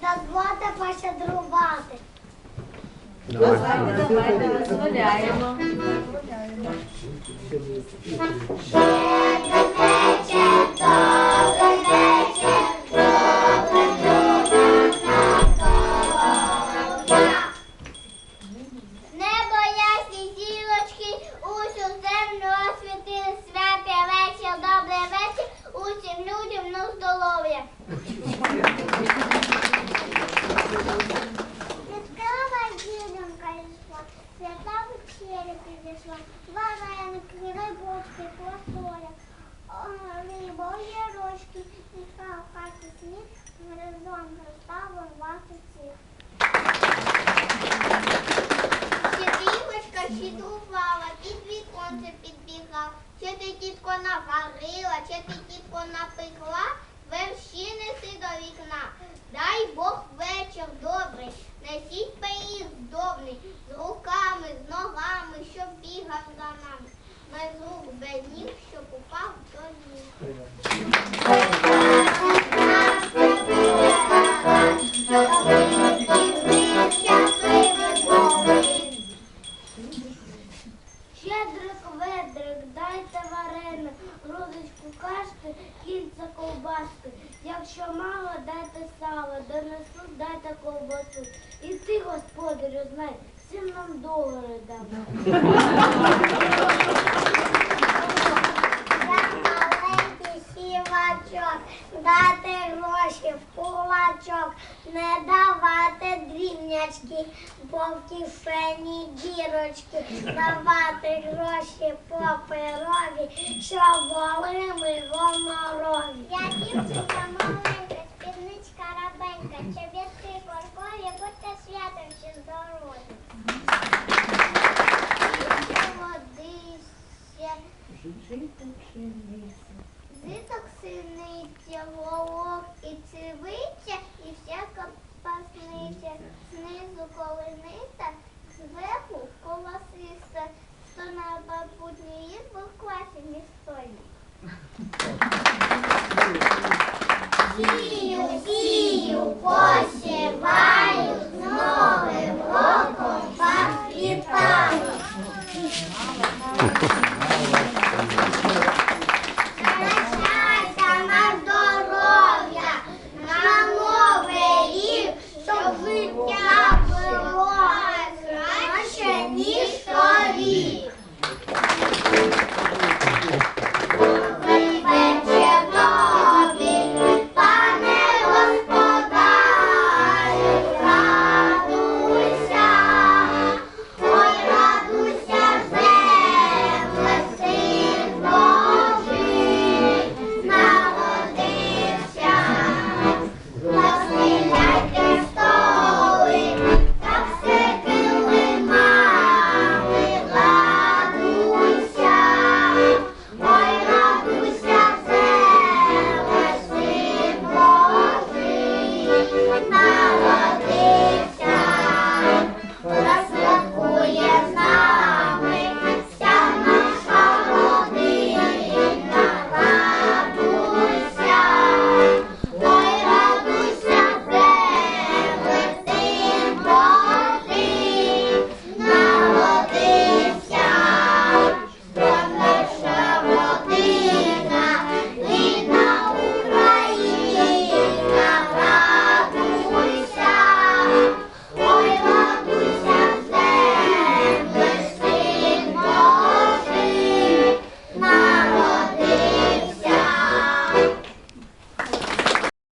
Дозвольте пощедрувати. Давайте, давайте, дозволяємо. Небо Святкова зіронька йшла, свята в хаті сніг, разом розставив вас усіх. Сірівочка щедрувала, під віконце підбігав. Чи ти тітко наварила, чи ти тітко напекла, вершини си до вікна. Дай Бог вечір добрий, несіть пиріг здобний, з руками, з ногами, щоб бігав за нами. Без рук, без ніг, щоб упав до ніг. Кашки, кільця ковбаски. Якщо мало, дайте сало, донесу, дайте ковбасу. І ти, господарю, знай, всім нам долари дам. в кулачок, не давати дрібнячки, бо в кишені дірочки, давати гроші по пирогі, що були ми гоморові. Я дівчинка маленька, спідничка рабенька, чобітки коркові, будьте святом ще здорові. Водися, Зиток посівають новим роком вас вітаю.